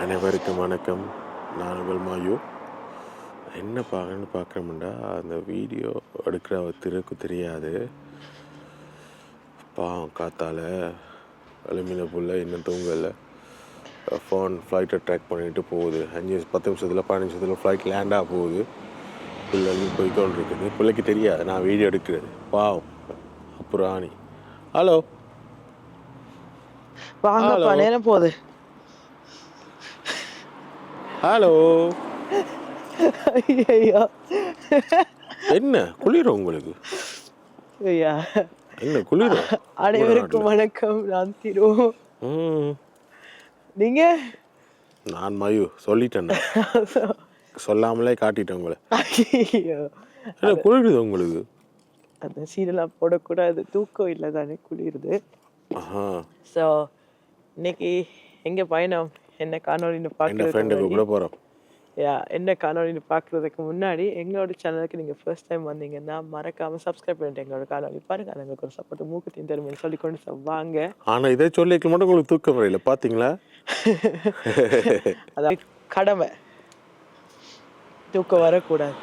அனைவருக்கும் வணக்கம். நான் உங்கள் மாயு என்ன பார்க்கணுன்னு பார்க்குறோம்டா அந்த வீடியோ எடுக்கிற திருக்கு தெரியாது. பாவம் காத்தால அலுமினிய புள்ள இன்னும் தூங்கலை. ஃபோன் ஃப்ளைட்டை ட்ராக் பண்ணிட்டு போகுது. அஞ்சு பத்து நிமிஷத்தில் பதினஞ்சு நிமிஷத்தில் ஃப்ளைட் லேண்டாக போகுது. பிள்ளைங்க போய்க்கொண்டு இருக்குது. பிள்ளைக்கு தெரியாது. நான் வீடியோ எடுக்கிறது. பாவம். அப்புறம் ஆணி. ஹலோ வாங்கப்பா. நேரம் போகுது. ஹலோ ஐயா என்ன? குளிரும் உங்களுக்கு? ஐயா. என்ன குளிரும் அனைவருக்கும் வணக்கம். நான் திரு. நீங்க? நான் மயு. சொல்லிட்டேன். சொல்லாமலே காட்டிட்டேன் உங்களை. என்ன குளிருது உங்களுக்கு? அந்த சீரெல்லாம் போடக்கூடாது. தூக்கம் இல்லை தானே குளிருது ஸோ இன்னைக்கு எங்க பயணம்? என்ன காணொலின்னு பார்க்கறதுக்கு கூட போகிறோம் யா என்ன காணொலின்னு பார்க்கறதுக்கு முன்னாடி எங்களோட சேனலுக்கு நீங்கள் ஃபர்ஸ்ட் டைம் வந்தீங்கன்னா மறக்காம சப்ஸ்கிரைப் பண்ணிட்டு எங்களோட காணொலி பாருங்க. அது எங்களுக்கு ஒரு சப்போர்ட் மூக்கத்தையும் தருமைன்னு சொல்லிக்கொண்டு so வாங்க. ஆனால் இதே சொல்லிக்க மட்டும் உங்களுக்கு தூக்கம் வரையில பார்த்தீங்களா அதாவது கடமை. தூக்கம் வரக்கூடாது.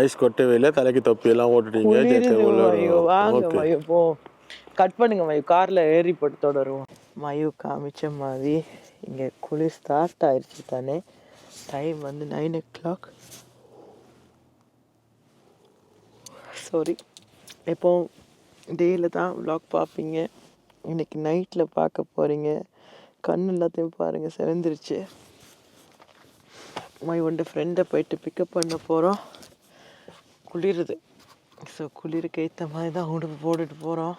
ஐஸ் கொட்டவே தலைக்கு தொப்பியெல்லாம் ஓட்டுட்டீங்க குளிருது மயு வாங்க ஓகே மயு போ. கட் பண்ணுங்க மயு கார்ல ஏறி போட்டு தொடருவோம். மயு காமிச்ச மாதிரி இங்கே குளிர் ஸ்டார்ட் ஆயிடுச்சு தானே? டைம் வந்து நைன் ஓ கிளாக் சாரி இப்போ டேயில் தான் விளாக் பார்ப்பீங்க. இன்னைக்கு நைட்டில் பார்க்க போகிறீங்க கண் எல்லாத்தையும் பாருங்கள் சிறந்துருச்சு மை ஒன்று ஃப்ரெண்டை போயிட்டு பிக்கப் பண்ண போகிறோம் குளிருது. ஸோ குளிருக்கு ஏற்ற மாதிரி தான் உடுப்பு போட்டுட்டு போகிறோம்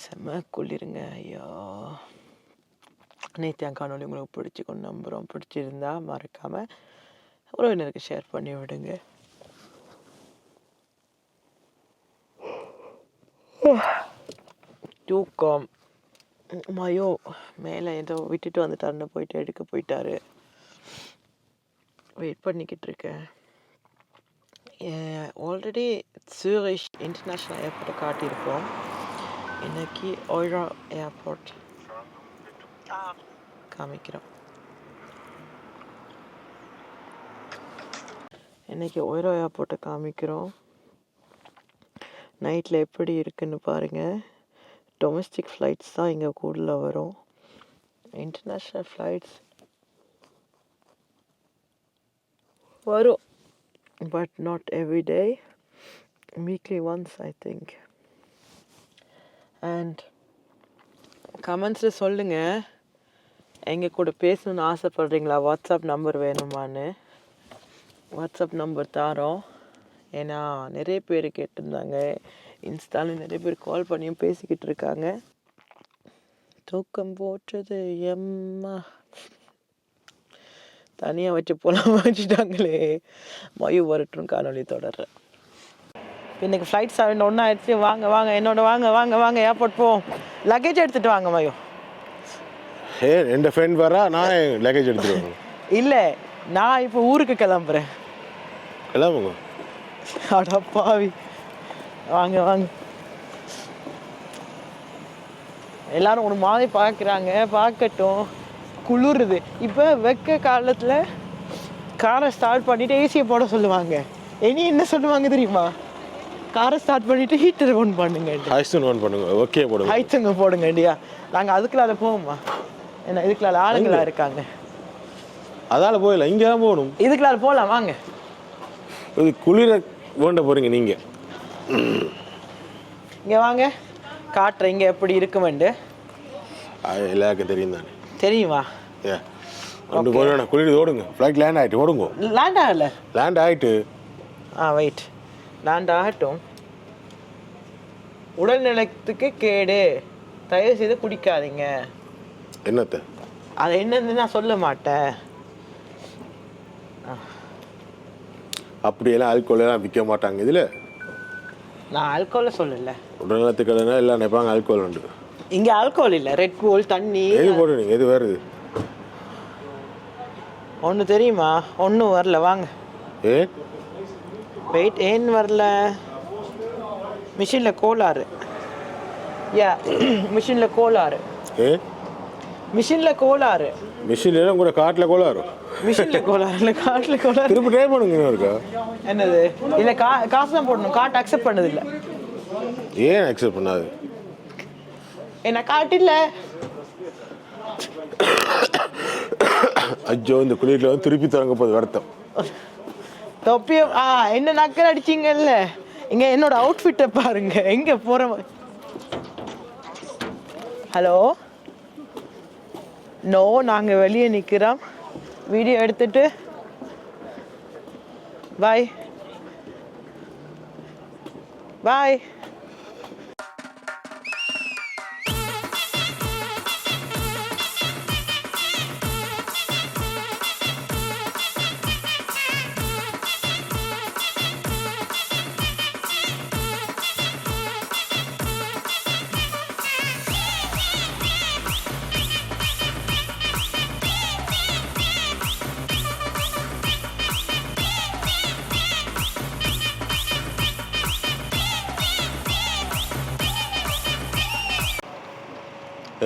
செம்ம குளிருங்க. ஐயோ. என் காணொலி உங்களுக்கு பிடிச்சிக்கொண்டு நம்புகிறோம் பிடிச்சிருந்தா மறக்காமல் உறவினருக்கு ஷேர் பண்ணி விடுங்க. தூக்கம். மயோ மேலே ஏதோ விட்டுட்டு வந்துட்டாருன்னு போயிட்டு எடுக்க போயிட்டாரு. வெயிட் பண்ணிக்கிட்டு இருக்கேன் ஆல்ரெடி சூரிஷ் இன்டர்நேஷ்னல் ஏர்போர்ட்டை காட்டியிருக்கோம். இன்னைக்கு ஒய்ரா ஏர்போர்ட் காமிக்கிறோம். இன்னைக்கு ஒய்ரா ஏர்போர்ட்டை காமிக்கிறோம். நைட்டில் எப்படி இருக்குன்னு பாருங்கள் டொமஸ்டிக் ஃப்ளைட்ஸ் தான் இங்கே கூட வரும். இன்டர்நேஷ்னல் ஃப்ளைட்ஸ் வரும் but not every day weekly once I think and கமெண்ட்ஸில் சொல்லுங்கள் எங்கள் கூட பேசணும்னு ஆசைப்படுறீங்களா? வாட்ஸ்அப் நம்பர் வேணுமான்னு. வாட்ஸ்அப் நம்பர் தாரோம். ஏன்னா நிறைய பேர் கேட்டிருந்தாங்க. இன்ஸ்டாலும் நிறைய பேர் கால் பண்ணியும் பேசிக்கிட்டு இருக்காங்க. தூக்கம் போட்டது எம்மா. தனியாக வச்சு போலாம் வச்சுட்டாங்களே. மயு வரட்டும் காணொளி தொடர்றேன் இன்னைக்கு ஃப்ளைட் செவன் ஒன்றா ஆயிடுச்சு வாங்க வாங்க என்னோட வாங்க வாங்க வாங்க ஏர்போர்ட் போவோம். லக்கேஜ் எடுத்துகிட்டு வாங்க மயு. ஏ என் ஃப்ரெண்ட் வரா நான் லக்கேஜ் எடுத்துருவேன் இல்லை நான் இப்போ ஊருக்கு கிளம்புறேன். கிளம்புங்க. அட பாவி. வாங்க வாங்க. எல்லாரும் ஒரு மாதிரி பார்க்குறாங்க பார்க்கட்டும் குளிருது. இப்போ வெக்க காலத்தில் காரை ஸ்டார்ட் பண்ணிட்டு ஏசியை போட சொல்லுவாங்க. இனி என்ன சொல்லுவாங்க தெரியுமா? காரை ஸ்டார்ட் பண்ணிட்டு ஹீட்டர் ஒன் பண்ணுங்க ஐஸ்டன் ஒன் பண்ணுங்க. ஓகே போடுங்க. ஹைட்ஸுங்க போடுங்க இண்டியா நாங்கள் அதுக்குள்ள போவோமா? என்ன இதுக்குள்ள ஆளுங்களா இருக்காங்க? அதால போயிடல இங்கே தான் போகணும்? இதுக்குள்ள போகலாம் வாங்க. இது குளிர வேண்ட போகிறீங்க நீங்கள் இங்கே வாங்க. காட்டுறேன் இங்கே எப்படி இருக்குமெண்டு. எல்லாருக்கும் தெரியும் தானே. தெரியுமா? ஏ ரெண்டு போயிடணும் குளிர் ஓடுங்க. ஃப்ளைட் லேண்ட் ஆகிட்டு ஓடுங்க. லேண்ட் ஆகல. லேண்ட் ஆகிட்டு ஆ வெயிட் லேண்ட் ஆகட்டும். உடல்நலத்துக்கு கேடு. தயவு செய்து குடிக்காதீங்க. என்னத்தை? அது என்னன்னு நான் சொல்ல மாட்டேன். அப்படியெல்லாம் எல்லாம் விற்க மாட்டாங்க இதில்? நான் ஆல்கோலை சொல்லல. உடல்நலத்துக்கடனா எல்லாம் நினைப்பாங்க ஆல்கோல் உண்டு. இங்கே ஆல்கோல் இல்லை. ரெட் பூல் தண்ணி எது போடுறீங்க எது வருது ஒன்று தெரியுமா? ஒன்றும் வரல. வாங்க. ஏ? வெயிட் ஏன் வரல? மிஷினில் கோளாறு. யா மிஷினில் கோளாறு. ஏ? மிஷின்ல கோளாறு. மிஷின் எல்லாம் கூட காட்டில் கூட வரும் மிஷின்ல கோளாறு இல்லை காட்டில் கோளாறு. திருப்பி ட்ரை பண்ணுங்க இருக்கா? என்னது? இல்லை கா காசு தான் போடணும். காட்டு அக்செப்ட் பண்ணது இல்லை. ஏன் அக்செப்ட் பண்ணாது? என்ன காட்டில்ல? அஜ்ஜோ இந்த குளிரில் வந்து திருப்பி தொடங்க போகுது வருத்தம். தொப்பியும் ஆ என்ன நக்கல் அடிச்சீங்கல்ல? இங்க என்னோட அவுட்ஃபிட்டை பாருங்க. எங்க போற ஹலோ நோ நாங்க வெளியே நிக்கிறோம். வீடியோ எடுத்துட்டு. பாய் பாய்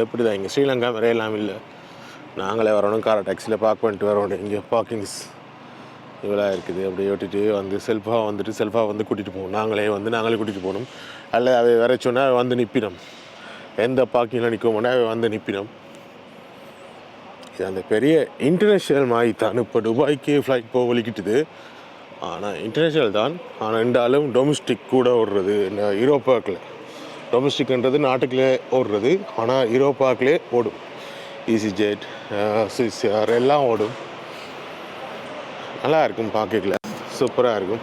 எப்படி தான் இங்கே ஸ்ரீலங்கா வரையலாம் இல்லை. நாங்களே வரணும் காரை டாக்ஸியில் பார்க் பண்ணிட்டு வரணும். இங்கே பார்க்கிங்ஸ் இவ்வளோ இருக்குது. அப்படி ஓட்டிட்டு வந்து செல்ஃபாக வந்துட்டு செல்ஃபாக வந்து கூட்டிகிட்டு போகணும். நாங்களே வந்து நாங்களே கூட்டிகிட்டு போகணும். அல்ல அவை வர சொன்னால் வந்து நிற்பினோம் எந்த பார்க்கிங்கில் நிற்க அவை வந்து நிற்பினோம் இது அந்த பெரிய இன்டர்நேஷ்னல் மாதிரி தான் இப்போ துபாய்க்கு ஃப்ளைட் போக வலிக்கிட்டுது. ஆனால் இன்டர்நேஷ்னல் தான். ஆனால் இருந்தாலும் டொமஸ்டிக் கூட ஓடுறது. இந்த யூரோப்பாக்கில் டொமஸ்டிக்ன்றது நாட்டுக்குள்ளே ஓடுறது. ஆனால் யூரோப்பாக்கிலே ஓடும். ஈஸி ஜெட் ஏர் எல்லாம் ஓடும். நல்லா இருக்கும் பார்க்கல சூப்பராக இருக்கும்.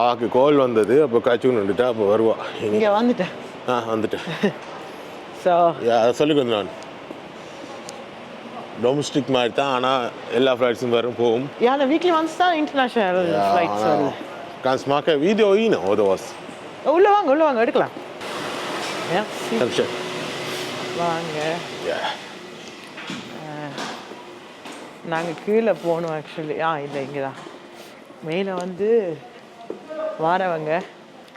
அவாக்கு கோல் வந்தது அப்போ காய்ச்சி நின்றுட்டா அப்போ வருவா. இங்க வந்துட்டேன். ஆ வந்துட்டேன். ஸோ யா, அதை சொல்லி வந்து நான் டொமஸ்டிக் மாதிரி தான் ஆனால் எல்லா ஃப்ளைட்ஸும் வரும் போகும். யானை வீக்லி ஒன்ஸ் தான் இன்டர்நேஷனல் ஃப்ளைட்ஸ் வருது. innan och då was உள்ள வாங்க உள்ள வாங்க எடுக்கலாம். Kanske. வாங்க Yeah. நாங்கள் கீழே போகணும் ஆக்சுவலி ஆ இல்லை இங்கே தான். மேலே வந்து வாரவங்க.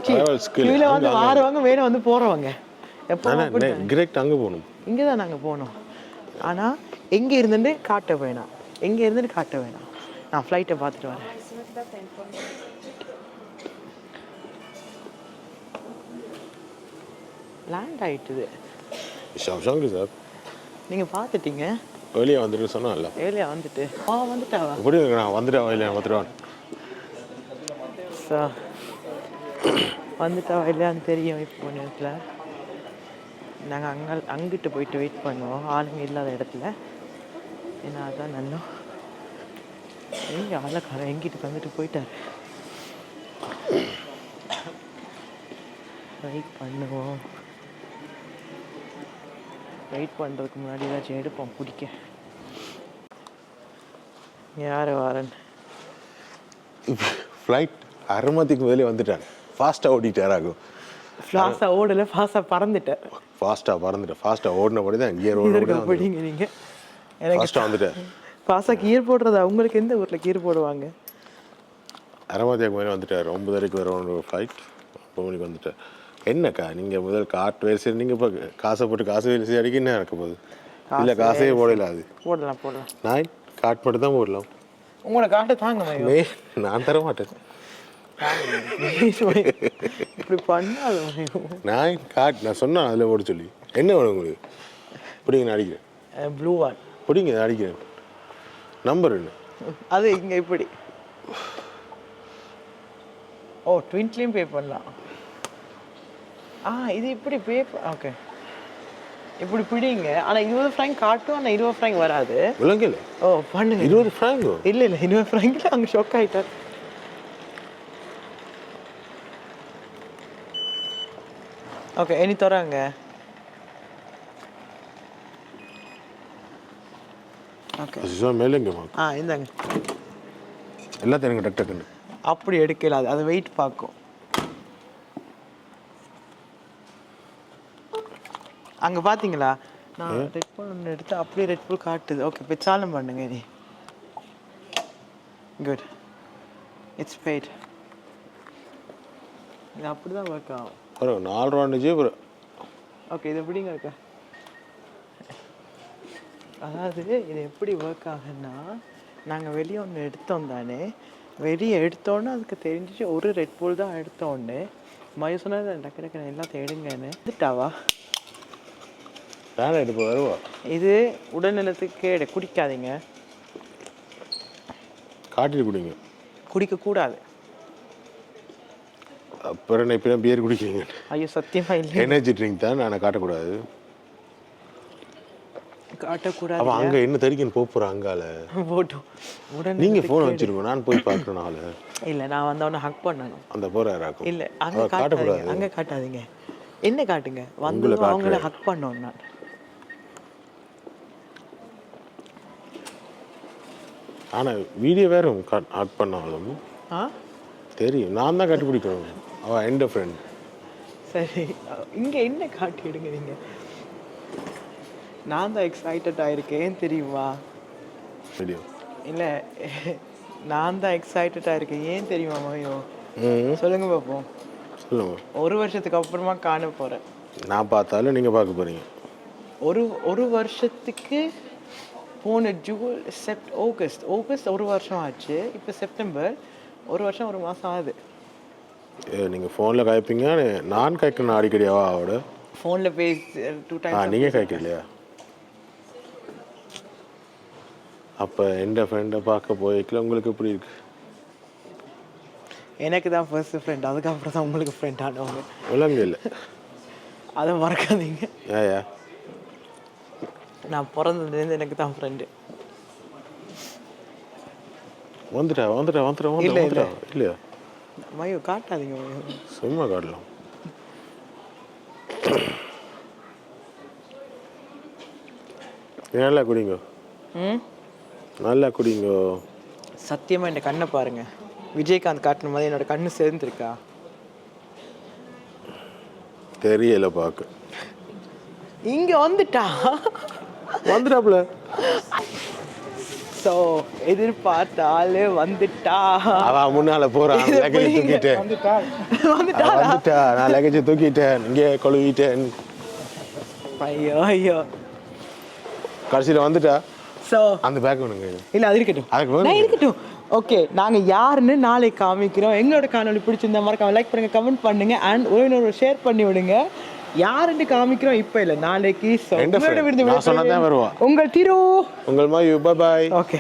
கீழே, வந்து. வாரவங்க மேலே வந்து போகிறவங்க எப்போ நான் டிரெக்ட் அங்கே போகணும். இங்கே தான் நாங்கள் போனோம் ஆனால் எங்கே இருந்துட்டு காட்ட வேணாம். எங்கே இருந்துட்டு காட்ட வேணாம். நான் ஃப்ளைட்டை பார்த்துட்டு வரேன். லேண்ட் ஆயிட்டுது. ஷாப்ஷாங்கு சார். நீங்கள் பார்த்துட்டீங்க. வெளியே வந்துட்டு சொன்னான்ல ஏலியா வந்துட்டு. ஆ வந்துட்டாவா? எப்படி இருக்கு நான் வந்துட்டேன் இல்லையா வந்துடுவான் ஸோ வந்துட்டா இல்லையான்னு தெரியும் இப்போ நேரத்தில். நாங்கள் அங்கே அங்கிட்டு போயிட்டு வெயிட் பண்ணுவோம். ஆளுங்க இல்லாத இடத்துல. ஏன்னா அதான் நல்லா. எங்கே ஆளக்காரன் எங்கிட்டு வந்துட்டு போயிட்டார்? வெயிட் பண்ணுவோம். வெயிட் பண்ணுறதுக்கு முன்னாடி ஏதாச்சும் எடுப்போம் பிடிக்க யார் வாரன்? ஃப்ளைட் அரைமத்திக்கு முதலே வந்துட்டான். ஃபாஸ்ட்டாக ஓடிட்டார் ஆகும் ஃப்ளாஸாக ஓடல ஃபாஸ்ட்டாக பறந்துட்டேன் ஃபாஸ்ட்டாக பறந்துட்டேன் ஃபாஸ்ட்டாக ஓடினபடி தான் கியர் இதற்கு ஓடினபடி தான் படிங்க நீங்கள் எனக்கு ஃபாஸ்ட்டாக வந்துட்டேன் ஃபாஸ்ட்டாக கீர் போடுறதா? உங்களுக்கு எந்த ஊரில் கீர் போடுவாங்க? அரைமத்திக்கு முதலே வந்துட்டார். ஒன்பதரைக்கு வர ஒரு ஃப்ளைட் ஒம்பது மணிக்கு வந்துட்டார் என்னக்கா? நீங்கள் முதல் காட்டு வேலை செய்ய நீங்கள் இப்போ காசை போட்டு காசு வேலை செய்ய அடிக்க என்ன நடக்க போகுது. இல்லை காசே போடல அது. போடலாம் போடலாம். நாய் காட் மட்டும் தான் போடலாம். உங்களை காட்ட தாங்க மே நான் தர மாட்டேன். இப்படி பண்ணாத நான் காட் நான் சொன்னேன் அதில் போட சொல்லி. என்ன வேணும் உங்களுக்கு? பிடிங்க நான் அடிக்கிறேன். ப்ளூ ஒன் பிடிங்க நான் அடிக்கிறேன். நம்பர் என்ன? அது இங்கே இப்படி. ஓ ட்வின்ட்லேயும் பே பண்ணலாம். ஆ இது இப்படி பே ஓகே இப்படி பிடிங்க. ஆனால் இருபது ஃப்ராங்க் காட்டும் ஆனால் இருபது ஃப்ராங்க் வராது. விலங்கல? ஓ பண்ணுங்க. இருபது ஃப்ராங்கோ இல்லை இல்லை இருபது ஃப்ராங்கில் அங்கே ஷொக் ஆகிட்டார் ஓகே இனி தராங்க ஓகே மேலேங்கம்மா ஆ இந்தாங்க. எல்லாத்தையும் எனக்கு டக் டக்குன்னு. அப்படி எடுக்கல அது வெயிட் பார்க்கும். அங்கே பார்த்தீங்களா நான் ரெட் புல் ஒன்று எடுத்து அப்படியே ரெட் புல் காட்டுது. ஓகே பிச்சாலும் பண்ணுங்க நீ குட் இட்ஸ் பெய்ட் இது அப்படி தான் ஒர்க் ஆகும் ஒரு நாலு ரூபா இருந்துச்சு அப்புறம். ஓகே இது எப்படிங்க இருக்கா அதாவது இது எப்படி ஒர்க் ஆகுன்னா நாங்கள் வெளியே ஒன்று எடுத்தோம் தானே? வெளியே எடுத்தோன்னே அதுக்கு தெரிஞ்சிச்சு ஒரு ரெட் புல் தான் எடுத்தோன்னு. மய சொன்னது டக்கு டக்குன்னு எல்லாத்தையும் எடுங்கன்னு. எடுத்துட்டாவா வேணாம் எடுப்ப வருவா? இது உடல்நலத்துக்கு கேடு. குடிக்காதீங்க. காட்டிட்டு குடிங்க. குடிக்கக்கூடாது அப்புறம் என்ன இப்போ பியர் குடிக்கிறீங்க? ஐயோ சத்தியமாக இல்லை. எனர்ஜி ட்ரிங்க் தான். நான் காட்டக்கூடாது. காட்டக்கூடாது. அப்போ அங்கே என்ன தெரிக்கன்னு போக போகிறேன் அங்கால. போட்டோம் உடனே நீங்கள் ஃபோன் வச்சிருக்கோம் நான் போய் பார்க்குறனால இல்லை நான் வந்தவொடனே ஹக் பண்ணணும். அந்த போகிறாராக்கும் இல்லை அங்கே காட்டக்கூடாது. அங்கே காட்டாதீங்க. என்ன காட்டுங்க? வந்து அவங்கள ஹக் பண்ணோம் நான். ஆனால் வீடியோ வேறு ஆட் பண்ணாலும் ஆ? தெரியும். நான் தான் கண்டுபிடிக்கணும். அவள் எந்த ஃப்ரெண்ட் சரி. இங்கே என்ன காட்டிடுங்க நீங்கள் நான் தான் எக்ஸைட்டடாக இருக்கேன் தெரியுமா? வீடியோ இல்லை நான் தான் எக்ஸைட்டடாக இருக்கேன் ஏன் தெரியுமா மயோ? சொல்லுங்க பார்ப்போம் சொல்லுங்க. ஒரு வருஷத்துக்கு அப்புறமா காண போகிறேன் நான் பார்த்தாலும் நீங்கள் பார்க்க போகிறீங்க ஒரு ஒரு வருஷத்துக்கு போன ஜூன் செப்ட் ஆகஸ்ட். ஆகஸ்ட் ஒரு வருஷம் ஆச்சு. இப்போ செப்டம்பர் ஒரு வருஷம் ஒரு மாதம் ஆகுது. நீங்கள் ஃபோனில் காய்ப்பீங்க நான் காய்க்கணும் அடிக்கடியாவா அவட? ஃபோனில் பேசி டூ ஆ டைம்ஸ் நீங்கள் காய்க்கலையா? அப்போ எந்த ஃப்ரெண்டை பார்க்க போய்க்கல? உங்களுக்கு எப்படி இருக்கு? எனக்கு தான் ஃபர்ஸ்ட் ஃப்ரெண்ட் அதுக்கப்புறம் தான் உங்களுக்கு ஃப்ரெண்ட் ஆனவங்க. விலங்கு இல்லை. அதை மறக்காதீங்க. ஏயா நான் பிறந்ததுலேருந்து எனக்கு தான் ஃப்ரெண்டு வந்துட்டா வந்துட்டா வந்துட்டா இல்ல, வந்துட்டா. வந்துட்டா இல்லையா? மயோ காட்டாதீங்க மயோ. சும்மா காட்டலாம். நல்லா குடிங்க. ம்? நல்லா குடிங்க. சத்தியமாக என் கண்ணை பாருங்க. விஜயகாந்த் காட்டின மாதிரி என்னோட கண்ணு சேர்ந்துருக்கா? தெரியல பார்க்க இங்கே வந்துட்டா? வந்துட்டாப்புல ஸோ எதிர்பார்த்த ஆளு வந்துட்டா. அவன் முன்னால போறான் லக்கேஜ் தூக்கிட்டேன் வந்துட்டா. வந்துட்டா நான் லக்கேஜ் தூக்கிட்டேன் இங்கே கழுவிட்டேன். ஐயோ ஐயோ. கடைசியில் வந்துட்டா. ஸோ அந்த பேக் வேணுங்க. இல்லை அது இருக்கட்டும். அதுக்கு இருக்கட்டும். ஓகே நாங்கள் யாருன்னு நாளைக்கு காமிக்கிறோம். எங்களோட காணொளி பிடிச்சிருந்தா மறக்காம லைக் பண்ணுங்க கமெண்ட் பண்ணுங்க அண்ட் ஒரு ஷேர் பண்ணி விடுங்க. யாருன்னு காமிக்கிறோம் இப்போ இல்லை. நாளைக்கு. உங்கள் திரு. உங்கள் மாதிரி பாய் ஓகே